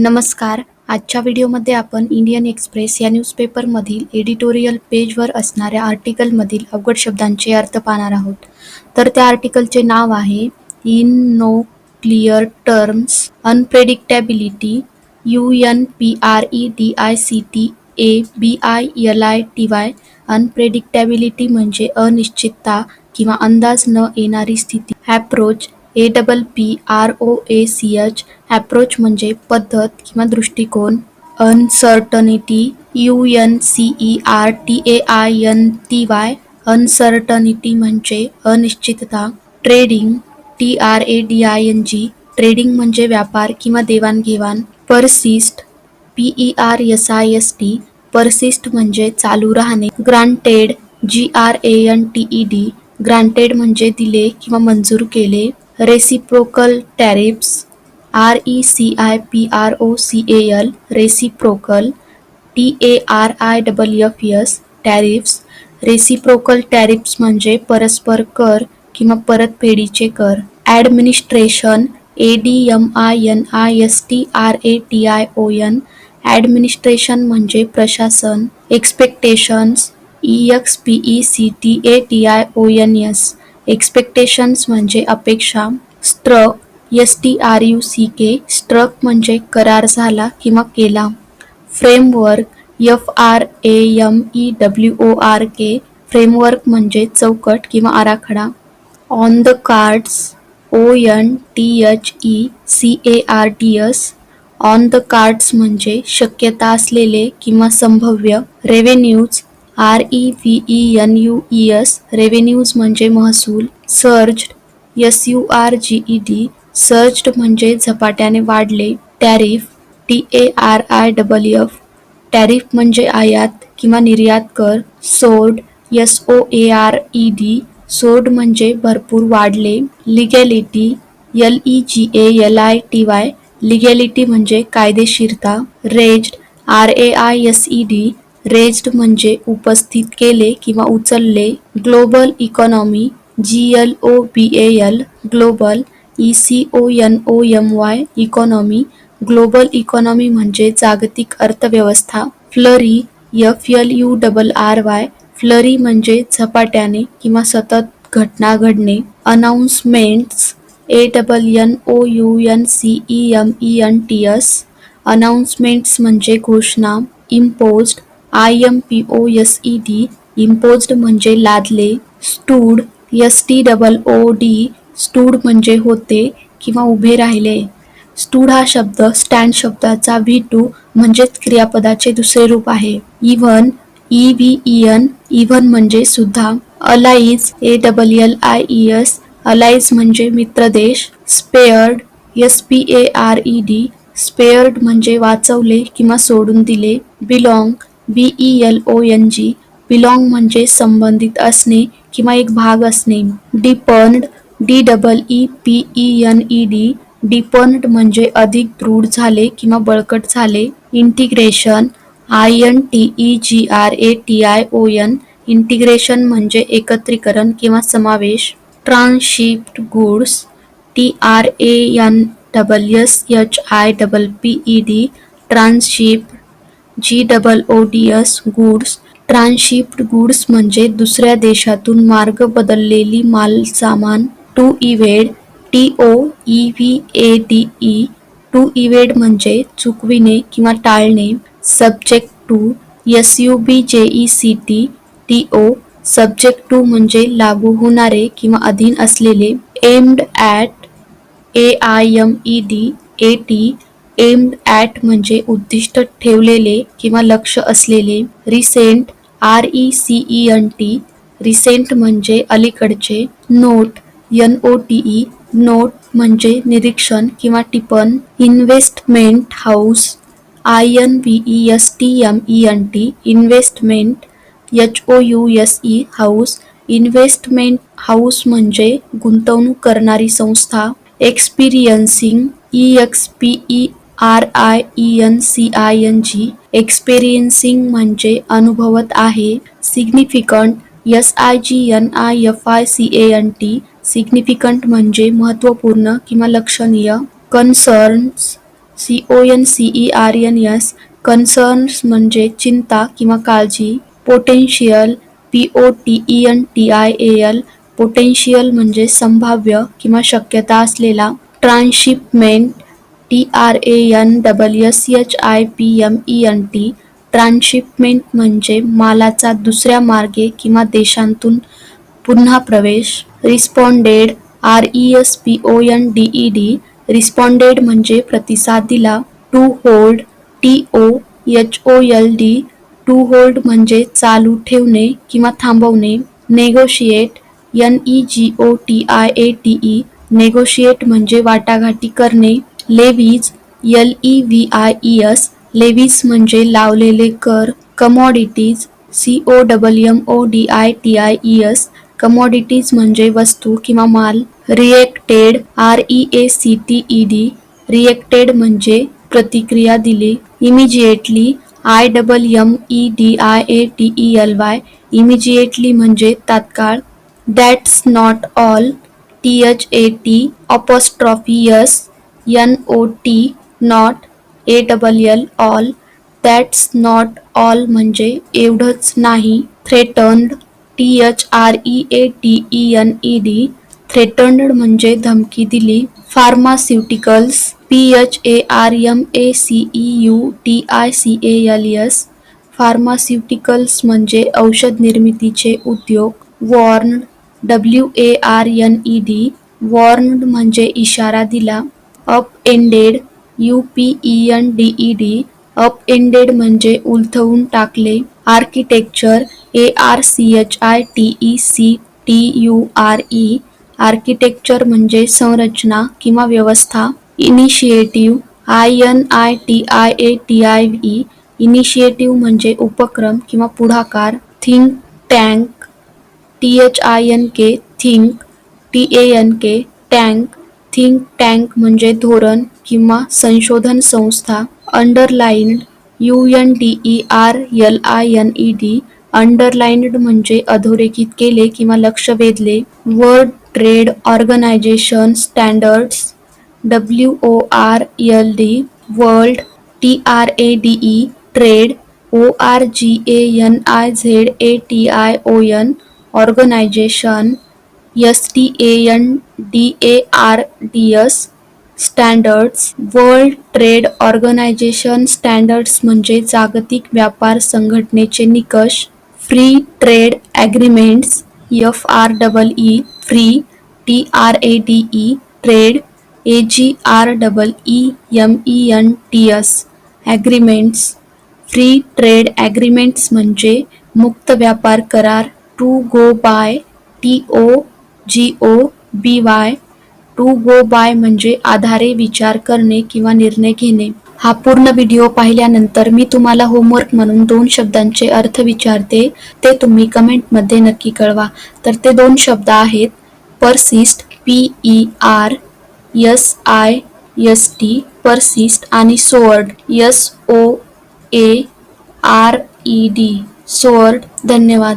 नमस्कार. आजच्या व्हिडिओमध्ये आपण इंडियन एक्सप्रेस या न्यूजपेपरमधील एडिटोरियल पेजवर असणाऱ्या आर्टिकलमधील अवघड शब्दांचे अर्थ पाहणार आहोत. तर त्या आर्टिकलचे नाव आहे in no clear terms unpredictability U N P R E D I C T A B I L I T Y unpredictability म्हणजे अनिश्चितता किंवा अंदाज न येणारी स्थिती. Approach A double P R O A C H approach म्हणजे पद्धत किंवा दृष्टिकोन. Uncertainty U N C E R T A I N T Y uncertainty म्हणजे अनिश्चितता. Trading T R A D I N G trading म्हणजे व्यापार किंवा देवाणघेवाण. Persist P E R S I S T persist म्हणजे चालू राहणे. Granted G R A N T E D granted म्हणजे दिले किंवा मंजूर केले. Reciprocal tariffs R E C I P R O C A L reciprocal T A R I double F S tariffs reciprocal tariffs म्हणजे परस्पर कर किंवा परतफेडीचे कर. Administration A D M I N I S T R A T I O N administration म्हणजे प्रशासन. Expectations E X P E C T A T I O N S expectations म्हणजे अपेक्षा. Struck S T R U C K struck म्हणजे करार झाला किंवा केला. Framework F R A M E W O R K framework म्हणजे चौकट किंवा आराखडा. On the cards O N T H E C A R D S on the cards म्हणजे शक्यता असलेले किंवा संभाव्य revenues R E V E N U E S revenues म्हणजे महसूल surge S U R G E D surged म्हणजे झपाट्याने वाढले tariff T A R I double F. Tariff म्हणजे आयात किंवा निर्यात कर soared S O A R E D. Soared म्हणजे भरपूर वाढले. Legality L E G A L I T Y. Legality म्हणजे कायदेशीरता. Raised R A I S E D. Raised म्हणजे उपस्थित केले किंवा उचलले. Global economy G L O B A L global E C O N O M Y economy global economy म्हणजे जागतिक अर्थव्यवस्था. Flurry F L U double R Y flurry म्हणजे झपाट्याने किंवा सतत घटना घडणे. Announcements A double N O U N C E M E N T S announcements म्हणजे घोषणा. Imposed I M P O S E D imposed म्हणजे लादले. Stood S T double O D stood म्हणजे होते किंवा उभे राहिले. Stood हा शब्द स्टँड शब्दाचा व्ही टू म्हणजेच क्रियापदाचे दुसरे रूप आहे. Even E V E N even म्हणजे सुद्धा allies A double L I E S allies म्हणजे मित्रदेश spared S P A R E D spared म्हणजे वाचवले किंवा सोडून दिले belong B E L O N G belong म्हणजे संबंधित असणे किंवा एक भाग असणे deepened D double E P E N E D deepened म्हणजे अधिक दृढ झाले किंवा बळकट झाले. Integration I N T E G R A T I O N integration म्हणजे एकत्रीकरण किंवा समावेश. Transshipped goods T R A N double S H I double P E D transship G double O D S goods transshipped goods म्हणजे दुसऱ्या देशातून मार्ग बदललेली मालसामान. To evade T O E V A D E to evade म्हणजे चुकविणे किंवा टाळणे subject to S U B J E C T T O subject to म्हणजे लागू होणारे किंवा अधीन असलेले aimed at A I M E D A T aimed at म्हणजे उद्दिष्ट ठेवलेले किंवा लक्ष असलेले recent R E C E N T recent म्हणजे अलीकडचे note N O T E note म्हणजे निरीक्षण किंवा टिपण investment house I N V E S T M E N T investment H O U S E house investment house म्हणजे गुंतवणूक करणारी संस्था experiencing E X P E R I E N C I N G experiencing म्हणजे अनुभवत आहे significant S I G N I F I C A N T significant म्हणजे महत्त्वपूर्ण किंवा लक्षणीय concerns C O N C E R N S concerns म्हणजे चिंता किंवा काळजी. Potential P O T E N T I A L potential म्हणजे संभाव्य किंवा शक्यता असलेला. Transshipment T R A N double S H I P M E N T transshipment म्हणजे मालाचा दुसऱ्या मार्गे किंवा देशांतून पुन्हा प्रवेश. Responded R E S P O N D E D. Responded म्हणजे प्रतिसाद दिला to hold T O H O L D. To hold म्हणजे चालू ठेवणे किंवा थांबवणे. Negotiate N E G O T I A T E. Negotiate म्हणजे वाटाघाटी करणे. Levies L E V I E S. Levies म्हणजे लावलेले कर. Commodities C O double M O D I T I E S. Commodities म्हणजे वस्तू किंवा माल. Reacted R E A C T E D reacted म्हणजे प्रतिक्रिया दिली. Immediately I double M E D I A T E L Y immediately म्हणजे तात्काळ. That's not all T H A T apostrophe S N O T not A double L all that's not all म्हणजे एवढंच नाही. Threatened T H R E A T E N E D threatened म्हणजे धमकी दिली. Pharmaceuticals P H A R M A C E U T I C A L S pharmaceuticals म्हणजे औषध निर्मितीचे उद्योग. Warned W A R N E D warned म्हणजे इशारा दिला. Up ended U P E N D E D up ended म्हणजे उलथवून टाकले. Architecture A R C H I T E C T U R E architecture म्हणजे संरचना किंवा व्यवस्था, initiative I N I T I A T I V initiative initiative उपक्रम किंवा पुढाकार, think tank T H I N K think T A N K tank, think tank म्हणजे धोरण किंवा संशोधन संस्था underlined U N D E R L I N E D underlined म्हणजे अधोरेखित केले किंवा लक्ष वेधले. World trade organization standards W O R L D world T R A D E trade O R G A N I Z A T I O N organization S T A N D A R D S standards world trade organization standards म्हणजे जागतिक व्यापार संघटनेचे निकष free trade agreements F R double E free T R A D E trade A G R double E M E N T S agreements free trade agreements म्हणजे मुक्त व्यापार करार to go by T O G O B Y to go by म्हणजे आधारे विचार करणे किंवा निर्णय घेणे. हा पूर्ण व्हिडिओ पाहिल्यानंतर मी तुम्हाला होमवर्क म्हणून दोन शब्दांचे अर्थ विचारते. ते तुम्ही कमेंटमध्ये नक्की कळवा. तर ते दोन शब्द आहेत persist P E R S I S T persist आणि soared S O A R E D soared धन्यवाद.